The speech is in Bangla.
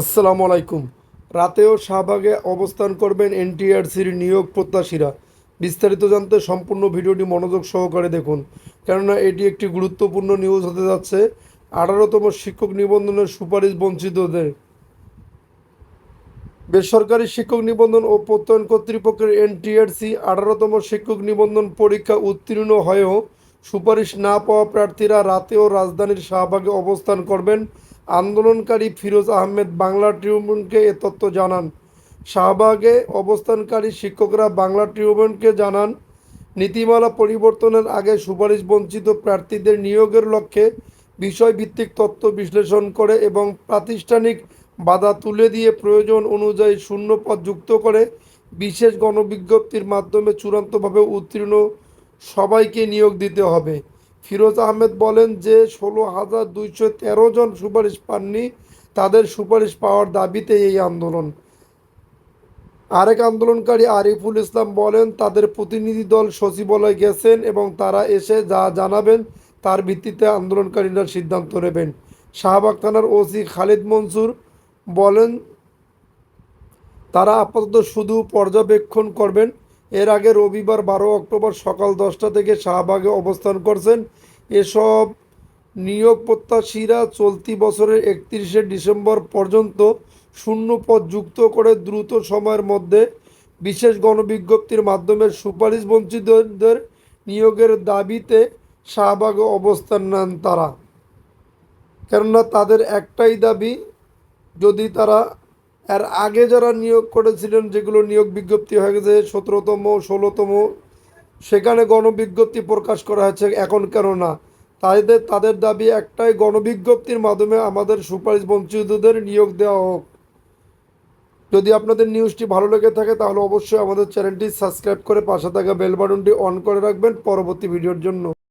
আসসালামু আলাইকুম। রাতেও শাহবাগে অবস্থান করবেন এনটিআরসির নিয়োগ প্রত্যাশীরা। বিস্তারিত জানতে সম্পূর্ণ ভিডিওটি মনোযোগ সহকারে দেখুন, কেননা এটি একটি গুরুত্বপূর্ণ নিউজ হতে যাচ্ছে আঠারোতম শিক্ষক নিবন্ধনের সুপারিশ বঞ্চিতদের। বেসরকারি শিক্ষক নিবন্ধন ও প্রত্যয়ন কর্তৃপক্ষের এনটিআরসি আঠারোতম শিক্ষক নিবন্ধন পরীক্ষা উত্তীর্ণ হয়েও সুপারিশ না পাওয়া প্রার্থীরা রাতেও রাজধানীর শাহবাগে অবস্থান করবেন আন্দোলনকারী ফিরোজ আহমেদ বাংলা ট্রিবিউনকে এ তথ্য জানান। শাহবাগে অবস্থানকারী শিক্ষকরা বাংলা ট্রিবিউনকে জানান, নীতিমালা পরিবর্তনের আগে সুপারিশ বঞ্চিত প্রার্থীদের নিয়োগের লক্ষ্যে বিষয়ভিত্তিক তথ্য বিশ্লেষণ করে এবং প্রাতিষ্ঠানিক বাধা তুলে দিয়ে প্রয়োজন অনুযায়ী শূন্য পদ যুক্ত করে বিশেষ গণবিজ্ঞপ্তির মাধ্যমে চূড়ান্তভাবে উত্তীর্ণ সবাইকে নিয়োগ দিতে হবে। ফিরোজ আহমেদ বলেন যে ষোলো হাজার দুইশো তেরো জন সুপারিশ পাননি। তাদের সুপারিশ পাওয়ার দাবিতে এই আন্দোলন। আরেক আন্দোলনকারী আরিফুল ইসলাম বলেন, তাদের প্রতিনিধি দল সচিবালয় গেছেন এবং তারা এসে যা জানাবেন তার ভিত্তিতে আন্দোলনকারীরা সিদ্ধান্ত নেবেন। শাহবাগ থানার ওসি খালিদ মনসুর বলেন, তারা আপাতত শুধু পর্যবেক্ষণ করবেন এর আগে রবিবার বারো অক্টোবর সকাল দশটা থেকে শাহবাগে অবস্থান করছেন। এসব নিয়োগ প্রত্যাশীরা চলতি বছরের একত্রিশে ডিসেম্বর পর্যন্ত শূন্য পদ যুক্ত করে দ্রুত সময়ের মধ্যে বিশেষ গণবিজ্ঞপ্তির মাধ্যমে সুপারিশ বঞ্চিতদের নিয়োগের দাবিতে শাহবাগে অবস্থান নেন তারা। কেননা তাদের একটাই দাবি, যদি তারা এর আগে যারা নিয়োগ করেছিলেন, যেগুলো নিয়োগ বিজ্ঞপ্তি হয়ে গেছে, সতেরোতম, ষোলোতম, সেখানে গণবিজ্ঞপ্তি প্রকাশ করা হয়েছে, এখন কেন না? তাদের তাদের দাবি একটাই, গণবিজ্ঞপ্তির মাধ্যমে আমাদের সুপারিশ বঞ্চিতদের নিয়োগ দেওয়া হোক। যদি আপনাদের নিউজটি ভালো লেগে থাকে, তাহলে অবশ্যই আমাদের চ্যানেলটি সাবস্ক্রাইব করে পাশে থাকা বেল বাটনটি অন করে রাখবেন পরবর্তী ভিডিওর জন্য।